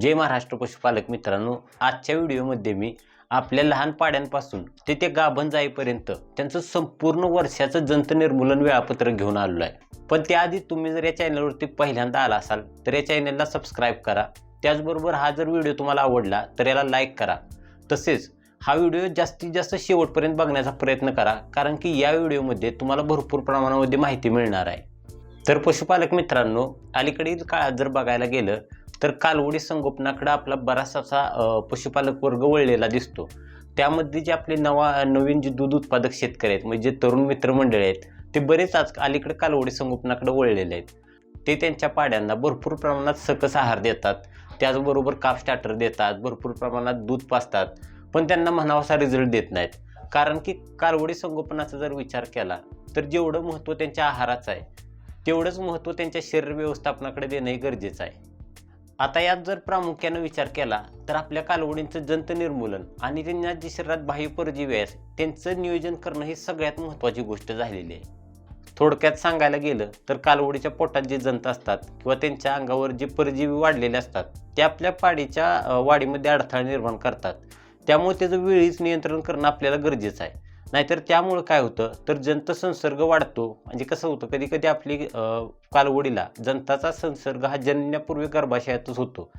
जय महाराष्ट्र पशुपालक मित्रांनो आजच्या व्हिडिओमध्ये मी आपल्या लहान पाड्यांपासून ते ते गाभण जाईपर्यंत त्यांचं संपूर्ण वर्षाचं जंत निर्मूलन वेळापत्रक घेऊन आलेलो आहे. पण त्याआधी तुम्ही जर या चॅनलवरती पहिल्यांदा आला असाल तर या चॅनलला सबस्क्राईब करा. त्याचबरोबर हा जर व्हिडिओ तुम्हाला आवडला तर याला लाईक करा. तसेच हा व्हिडिओ जास्तीत जास्त शेवटपर्यंत बघण्याचा प्रयत्न करा कारण की या व्हिडिओमध्ये तुम्हाला भरपूर प्रमाणामध्ये माहिती मिळणार आहे. तर पशुपालक मित्रांनो अलीकडील काळात जर बघायला गेलं तर कालवडी संगोपनाकडे आपला बराचसा पशुपालक वर्ग वळलेला दिसतो. त्यामध्ये जे आपले नवा नवीन जे दूध उत्पादक शेतकरी आहेत म्हणजे जे तरुण मित्रमंडळी आहेत ते बरेच आज अलीकडे कालवडी संगोपनाकडे वळलेले आहेत. ते त्यांच्या पाड्यांना भरपूर प्रमाणात सकस आहार देतात. त्याचबरोबर काप स्टार्टर देतात भरपूर प्रमाणात दूध पाजतात पण त्यांना म्हणावासा रिझल्ट देत नाहीत. कारण की कालवडी संगोपनाचा जर विचार केला तर जेवढं महत्त्व त्यांच्या आहाराचं आहे तेवढंच महत्त्व त्यांच्या शरीर व्यवस्थापनाकडे देणंही गरजेचं आहे. आता यात जर प्रामुख्यानं विचार केला तर आपल्या कालवडींचं जंत निर्मूलन आणि त्यांना जी शरीरात बाह्य परजीवी आहेत त्यांचं नियोजन करणं ही सगळ्यात महत्त्वाची गोष्ट झालेली आहे. थोडक्यात सांगायला गेलं तर कालवडीच्या पोटात जे जंत असतात किंवा त्यांच्या अंगावर जे परजीवी वाढलेले असतात ते आपल्या पाडीच्या वाढीमध्ये अडथळा निर्माण करतात. त्यामुळे त्याचं वेळीच नियंत्रण करणं आपल्याला गरजेचं आहे. नाहीतर त्यामुळं काय होतं तर जंत संसर्ग वाढतो. म्हणजे कसं होतं कधी कधी आपली कालवडीला जंताचा संसर्ग हा जन्मण्यापूर्वी गर्भाशयातच होतो.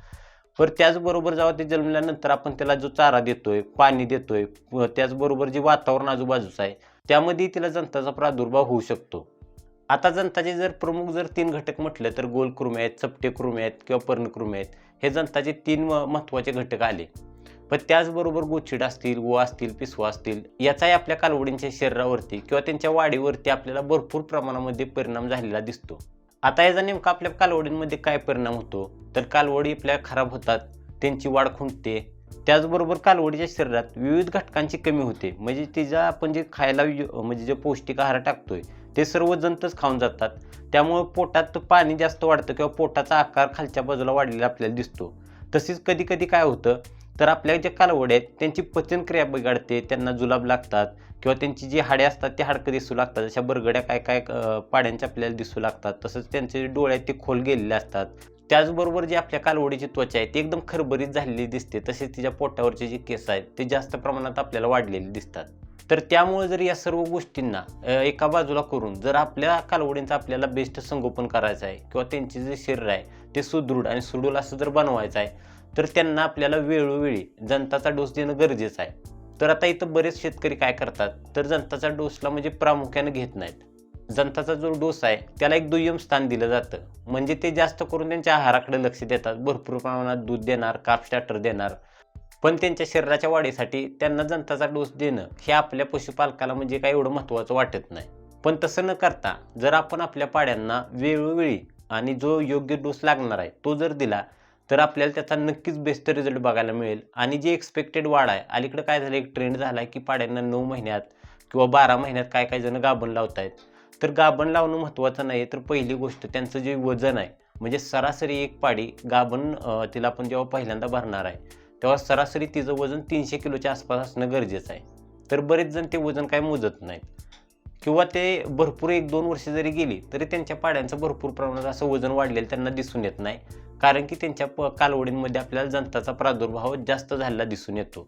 पर त्याचबरोबर जेव्हा ते जन्मल्यानंतर आपण त्याला जो चारा देतोय पाणी देतोय त्याचबरोबर जे वातावरण आजूबाजूचं आहे त्यामध्ये तिला जंताचा प्रादुर्भाव होऊ शकतो. आता जंताचे जर प्रमुख जर तीन घटक म्हटलं तर गोलकृमे आहेत चपटे कृमे आहेत किंवा पर्णकृमे आहेत हे जंताचे तीन महत्त्वाचे घटक आले. पण त्याचबरोबर गोचिड असतील गो असतील पिसवा असतील याचाही आपल्या कालवडींच्या शरीरावरती किंवा त्यांच्या वाढीवरती आपल्याला भरपूर प्रमाणामध्ये परिणाम झालेला दिसतो. आता याचा नेमका आपल्या कालवडींमध्ये काय परिणाम होतो? तर कालवडी आपल्या खराब होतात त्यांची वाढ खुंटते. त्याचबरोबर कालवडीच्या शरीरात विविध घटकांची कमी होते. म्हणजे तिचा आपण जे खायला यु- म्हणजे जे पौष्टिक आहार टाकतोय ते सर्व जंतच खाऊन जातात. त्यामुळे पोटात पाणी जास्त वाढतं किंवा पोटाचा आकार खालच्या बाजूला वाढलेला आपल्याला दिसतो. तसेच कधी कधी काय होतं? तर आपल्या जे कालवड आहेत त्यांची पचनक्रिया बिघडते त्यांना जुलाब लागतात किंवा त्यांची जी हाडे असतात ते हाडकं दिसू लागतात. जशा बरगड्या काय काय पाड्यांच्या आपल्याला दिसू लागतात. तसंच त्यांचे डोळे आहेत ते खोल गेलेले असतात. त्याचबरोबर जी आपल्या कालवडीची त्वचा आहे ती एकदम खरबरीत झालेली दिसते. तसेच तिच्या पोटावरचे जे केस आहेत ते जास्त प्रमाणात आपल्याला वाढलेले दिसतात. तर त्यामुळे जर या सर्व गोष्टींना एका बाजूला करून जर आपल्या कालवडींचं आपल्याला बेस्ट संगोपन करायचं आहे किंवा त्यांचे जे शरीर आहे ते सुदृढ आणि सुडूल असं जर बनवायचं आहे तर त्यांना आपल्याला वेळोवेळी जनताचा डोस देणं गरजेचं आहे. तर आता इथं बरेच शेतकरी काय करतात तर जनताचा डोसला म्हणजे प्रामुख्याने घेत नाहीत. जनताचा जो डोस आहे त्याला एक दुय्यम स्थान दिलं जातं. म्हणजे ते जास्त करून त्यांच्या आहाराकडे लक्ष देतात. भरपूर प्रमाणात दूध देणार काप स्टार्टर देणार. पण त्यांच्या शरीराच्या वाढीसाठी त्यांना जनताचा डोस देणं हे आपल्या पशुपालकाला म्हणजे काही एवढं महत्त्वाचं वाटत नाही. पण तसं न करता जर आपण आपल्या पाड्यांना वेळोवेळी आणि जो योग्य डोस लागणार आहे तो जर दिला तर आपल्याला त्याचा नक्कीच बेस्ट रिझल्ट बघायला मिळेल. आणि जी एक्सपेक्टेड वाढ आहे अलीकडे काय झालं एक ट्रेंड झाला आहे की पाड्यांना नऊ महिन्यात किंवा बारा महिन्यात काय काय जण गाभण लावत आहेत तर गाभण लावणं महत्त्वाचं नाही तर पहिली गोष्ट त्यांचं जे वजन आहे म्हणजे सरासरी एक पाडी गाभण तिला आपण जेव्हा पहिल्यांदा भरणार आहे तेव्हा सरासरी तिचं वजन तीनशे किलोच्या आसपास असणं गरजेचं आहे. तर बरेच जण ते वजन काय मोजत नाहीत. किंवा ते भरपूर एक दोन वर्ष जरी गेली तरी त्यांच्या पाड्यांचं भरपूर प्रमाणात असं वजन वाढलेलं त्यांना दिसून येत नाही. कारण की त्यांच्या प कालवडींमध्ये आपल्याला जंताचा प्रादुर्भाव जास्त झालेला दिसून येतो.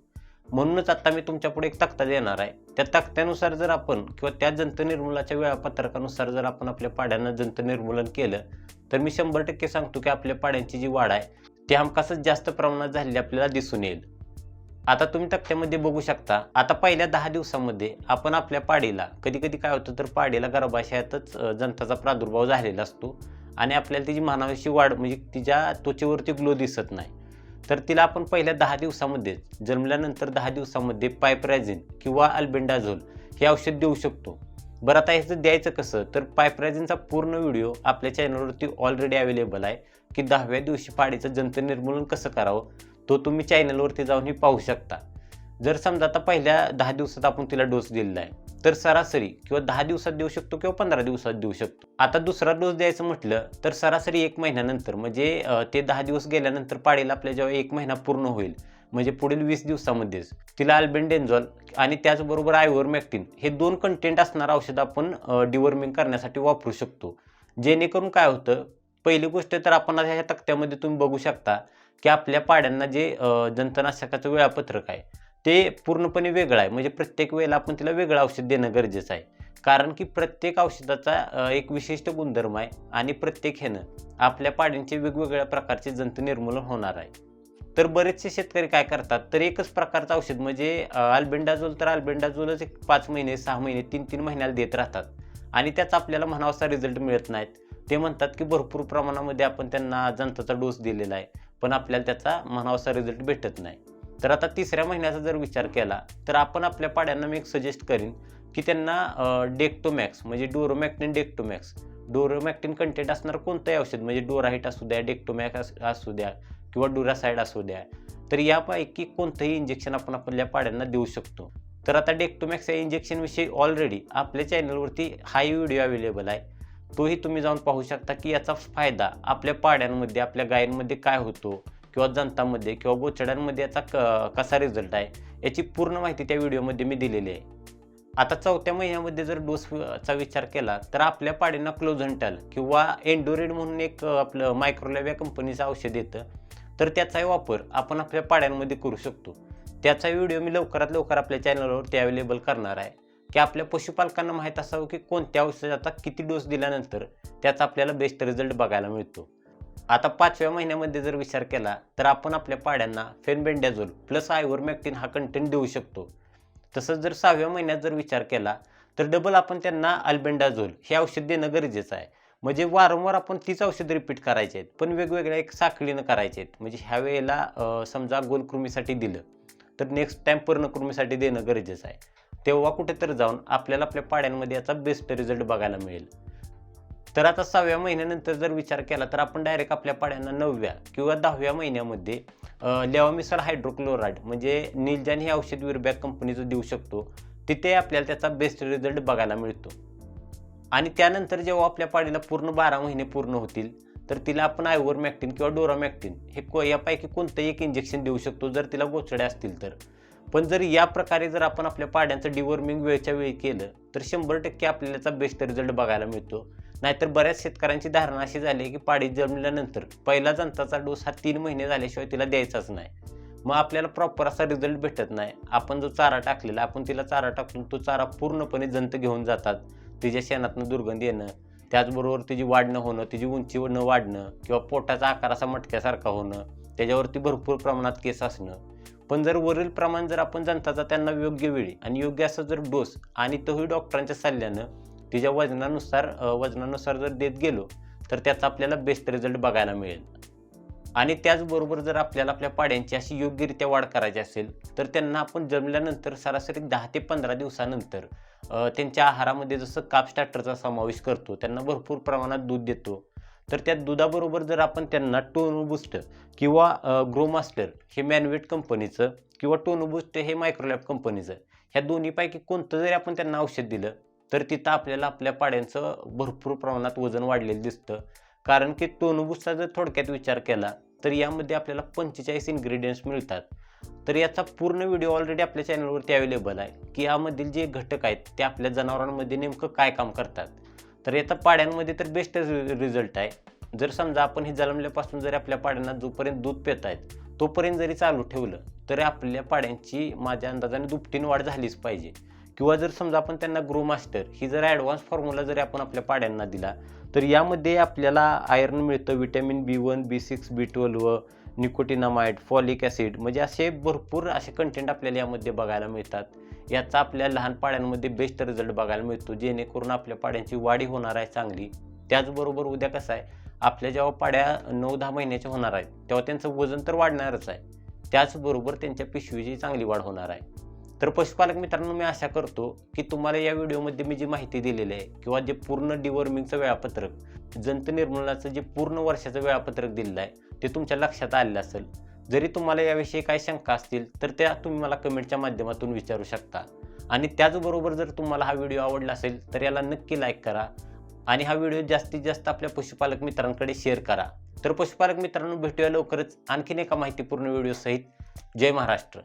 म्हणूनच आता मी तुमच्यापुढे एक तक्ता देणार आहे. त्या तक्त्यानुसार जर आपण किंवा त्या जंत निर्मूलनाच्या वेळापत्रकानुसार जर आपण आपल्या पाड्यांना जंत निर्मूलन केलं तर मी शंभर टक्के सांगतो की आपल्या पाड्यांची जी वाढ आहे ती हमखासच जास्त प्रमाणात झालेली आपल्याला दिसून येईल. आता तुम्ही तक्त्यामध्ये बघू शकता आता पहिल्या दहा दिवसामध्ये आपण आपल्या पाडीला कधी कधी काय होतं तर पाडीला गर्भाशयातच जंताचा प्रादुर्भाव झालेला असतो आणि आपल्याला तिची मानावीशी वाढ म्हणजे तिच्या त्वचेवरती ग्लो दिसत नाही. तर तिला आपण पहिल्या दहा दिवसामध्ये जन्मल्यानंतर दहा दिवसामध्ये पायप्रायझिन किंवा अल्बेंडाझोल हे औषध देऊ शकतो. बरं आता ह्याचं द्यायचं कसं? तर पायप्रायझिनचा पूर्ण व्हिडिओ आपल्या चॅनलवरती ऑलरेडी अवेलेबल आहे की दहाव्या दिवशी पाडीचं जंत निर्मूलन कसं करावं? तो तुम्ही चॅनलवरती जाऊनही पाहू शकता. जर समजा आता पहिल्या दहा दिवसात आपण तिला डोस दिलेला आहे तर सरासरी किंवा दहा दिवसात देऊ शकतो किंवा पंधरा दिवसात देऊ शकतो. आता दुसरा डोस द्यायचं म्हटलं तर सरासरी एक महिन्यानंतर म्हणजे ते दहा दिवस गेल्यानंतर पाडेल आपल्या जेव्हा एक महिना पूर्ण होईल म्हणजे पुढील वीस दिवसामध्येच तिला अल्बेंडेन्झॉल आणि त्याचबरोबर आयवरमॅक्टिन हे दोन कंटेंट असणारं औषध आपण डिवर्मिंग करण्यासाठी वापरू शकतो. जेणेकरून काय होतं पहिली गोष्ट तर आपण आता ह्या तक्त्यामध्ये तुम्ही बघू शकता की आपल्या पाड्यांना जे जंतनाशकाचं वेळापत्रक आहे ते पूर्णपणे वेगळं आहे. म्हणजे प्रत्येक वेळेला आपण तिला वेगळं औषध देणं गरजेचं आहे. कारण की प्रत्येक औषधाचा एक विशिष्ट गुणधर्म आहे आणि प्रत्येक ह्यानं आपल्या पाड्यांचे वेगवेगळ्या प्रकारचे जंत निर्मूलन होणार आहे. तर बरेचसे शेतकरी काय करतात तर एकच प्रकारचं औषध म्हणजे अल्बेंडाझोल तर अल्बेंडाझोलच एक पाच महिने सहा महिने तीन तीन महिन्याला देत राहतात. आणि त्याचा आपल्याला म्हणावासा रिझल्ट मिळत नाहीत. ते म्हणतात की भरपूर प्रमाणामध्ये आपण त्यांना जंताचा डोस दिलेला आहे. पण आपल्याला त्याचा म्हणावासा रिझल्ट भेटत नाही. तर आता तिसऱ्या महिन्याचा जर विचार केला तर आपण आपल्या पाड्यांना मी एक सजेस्ट करीन की त्यांना डेक्टोमॅक्स म्हणजे डोरोमॅक्टिन डेक्टोमॅक्स डोरोमॅक्टिन कंटेंट असणारं कोणतंही औषध म्हणजे डोराहिट असू द्या डेक्टोमॅक्स असू द्या किंवा डुरासाईड असू द्या. तर यापैकी कोणतंही इंजेक्शन आपण आपल्या पाड्यांना देऊ शकतो. तर आता डेक्टोमॅक्स या इंजेक्शनविषयी ऑलरेडी आपल्या चॅनलवरती हाय व्हिडिओ अवेलेबल आहे. तोही तुम्ही जाऊन पाहू शकता की याचा फायदा आपल्या पाड्यांमध्ये आपल्या गायींमध्ये काय होतो किंवा जनतामध्ये किंवा बोचड्यांमध्ये याचा क कसा रिझल्ट आहे याची पूर्ण माहिती त्या व्हिडिओमध्ये मी दिलेली आहे. आता चौथ्या महिन्यामध्ये जर डोसचा विचार केला तर आपल्या पाड्यांना क्लोझंटल किंवा एन्डोरेड म्हणून एक आपलं मायक्रोलॅब या कंपनीचं औषध येतं. तर त्याचाही वापर आपण आपल्या पाड्यांमध्ये करू शकतो. त्याचा व्हिडिओ मी लवकरात लवकर आपल्या चॅनलवरती अवेलेबल करणार आहे. की आपल्या पशुपालकांना माहीत असावं की कोणत्या औषधाचा किती डोस दिल्यानंतर त्याचा आपल्याला बेस्ट रिझल्ट बघायला मिळतो. आता पाचव्या महिन्यामध्ये जर विचार केला तर आपण आपल्या पाड्यांना फेनबेंडॅझोल प्लस आयवरमॅक्टिन हा कंटेंट देऊ शकतो. तसंच जर सहाव्या महिन्यात जर विचार केला तर डबल आपण त्यांना अल्बेंडाझोल हे औषध देणं गरजेचं आहे. म्हणजे वारंवार आपण तीच औषध रिपीट करायचे आहेत पण वेगवेगळ्या एक साखळीनं करायचे आहेत. म्हणजे ह्या वेळेला समजा गोलकृमीसाठी दिलं तर नेक्स्ट टाईम पर्णकृमीसाठी देणं गरजेचं आहे. तेव्हा कुठेतरी जाऊन आपल्याला आपल्या पाड्यांमध्ये याचा बेस्ट रिझल्ट बघायला मिळेल. तर आता सहाव्या महिन्यानंतर जर विचार केला तर आपण डायरेक्ट आपल्या पाड्यांना नवव्या किंवा दहाव्या महिन्यामध्ये लेवामिसर हायड्रोक्लोराईड म्हणजे निलजान हे औषध विरबॅक कंपनीचं देऊ शकतो. तिथे आपल्याला त्याचा बेस्ट रिझल्ट बघायला मिळतो. आणि त्यानंतर जेव्हा आपल्या पाडीला पूर्ण बारा महिने पूर्ण होतील तर तिला आपण आयवर मॅक्टिन किंवा डोरामॅक्टिन हे को यापैकी कोणतंही एक इंजेक्शन देऊ शकतो जर तिला गोचड्या असतील तर. पण जर या प्रकारे जर आपण आपल्या पाड्यांचं डिवॉर्मिंग वेळच्या वेळी केलं तर शंभर टक्के आपल्याला बेस्ट रिझल्ट बघायला मिळतो. नाहीतर बऱ्याच शेतकऱ्यांची धारणा अशी झाली आहे की पाडी जमल्यानंतर पहिला जंताचा डोस हा तीन महिने झाल्याशिवाय तिला द्यायचाच नाही. मग आपल्याला प्रॉपर असा रिझल्ट भेटत नाही. आपण जो चारा टाकलेला आपण तिला चारा टाकून तो चारा पूर्णपणे जंत घेऊन जातात. तिच्या शेणातनं दुर्गंधी येणं त्याचबरोबर तिची वाढणं होणं तिची उंची न वाढणं किंवा पोटाचा आकार असा मटक्यासारखा होणं त्याच्यावरती भरपूर प्रमाणात केस असणं पण जर वरील प्रमाण जर आपण जनताचा त्यांना योग्य वेळी आणि योग्य असं जर डोस आणि तोही डॉक्टरांच्या सल्ल्यानं तिच्या वजनानुसार वजनानुसार जर देत गेलो तर त्याचा आपल्याला बेस्ट रिझल्ट बघायला मिळेल. आणि त्याचबरोबर जर आपल्याला आपल्या पाड्यांची अशी योग्यरित्या वाढ करायची असेल तर त्यांना आपण जमल्यानंतर सरासरी दहा ते पंधरा दिवसानंतर त्यांच्या आहारामध्ये जसं काप स्टार्टरचा समावेश करतो त्यांना भरपूर प्रमाणात दूध देतो. तर त्या दुधाबरोबर जर आपण त्यांना टोनो बुस्ट किंवा ग्रो मास्टर हे मॅनवेट कंपनीचं किंवा टोनो बुस्ट हे मायक्रोलॅब कंपनीचं ह्या दोन्हीपैकी कोणतं जरी आपण त्यांना औषध दिलं तर तिथं आपल्याला आपल्या पाड्यांचं भरपूर प्रमाणात वजन वाढलेलं दिसतं. कारण की टोनोबुसचा जर थोडक्यात विचार केला तर यामध्ये आपल्याला पंचेचाळीस इन्ग्रेडियंट्स मिळतात. तर याचा पूर्ण व्हिडिओ ऑलरेडी आपल्या चॅनलवरती अवेलेबल आहे की यामधील जे घटक आहेत ते आपल्या जनावरांमध्ये नेमकं काय काम करतात? तर याचा पाड्यांमध्ये तर बेस्ट रिझल्ट आहे. जर समजा आपण हे जन्मल्यापासून जरी आपल्या पाड्यांना जोपर्यंत दूध पेत आहेत तोपर्यंत जरी चालू ठेवलं तरी आपल्या पाड्यांची माझ्या अंदाजाने दुपटीन वाढ झालीच पाहिजे. किंवा जर समजा आपण त्यांना ग्रो मास्टर ही जर ॲडव्हान्स फॉर्म्युला जरी आपण आपल्या पाड्यांना दिला तर यामध्ये आपल्याला आयर्न मिळतं vitamin B one B six B twelve nicotinamide folic acid म्हणजे असे भरपूर असे कंटेंट आपल्याला यामध्ये बघायला मिळतात. याचा आपल्या लहान पाड्यांमध्ये बेस्ट रिझल्ट बघायला मिळतो जेणेकरून आपल्या पाड्यांची वाढी होणार आहे चांगली. त्याचबरोबर उद्या कसं आहे आपल्या जेव्हा पाड्या नऊ दहा महिन्याच्या होणार आहेत तेव्हा त्यांचं वजन तर वाढणारच आहे. त्याचबरोबर त्यांच्या पिशवीची चांगली वाढ होणार आहे. तर पशुपालक मित्रांनो मी आशा करतो की तुम्हाला या व्हिडिओमध्ये मी जी माहिती दिलेली आहे किंवा जे पूर्ण डिवॉर्मिंगचं वेळापत्रक जंत निर्मूलनाचं जे पूर्ण वर्षाचं वेळापत्रक दिलेलं आहे ते तुमच्या लक्षात आलेलं असेल. जरी तुम्हाला याविषयी काही शंका असतील तर त्या तुम्ही मला कमेंटच्या माध्यमातून विचारू शकता. आणि त्याचबरोबर जर तुम्हाला हा व्हिडिओ आवडला असेल तर याला नक्की लाईक करा. आणि हा व्हिडिओ जास्तीत जास्त आपल्या पशुपालक मित्रांकडे शेअर करा. तर पशुपालक मित्रांनो भेटूया लवकरच आणखीन एका माहितीपूर्ण व्हिडिओसहित जय महाराष्ट्र.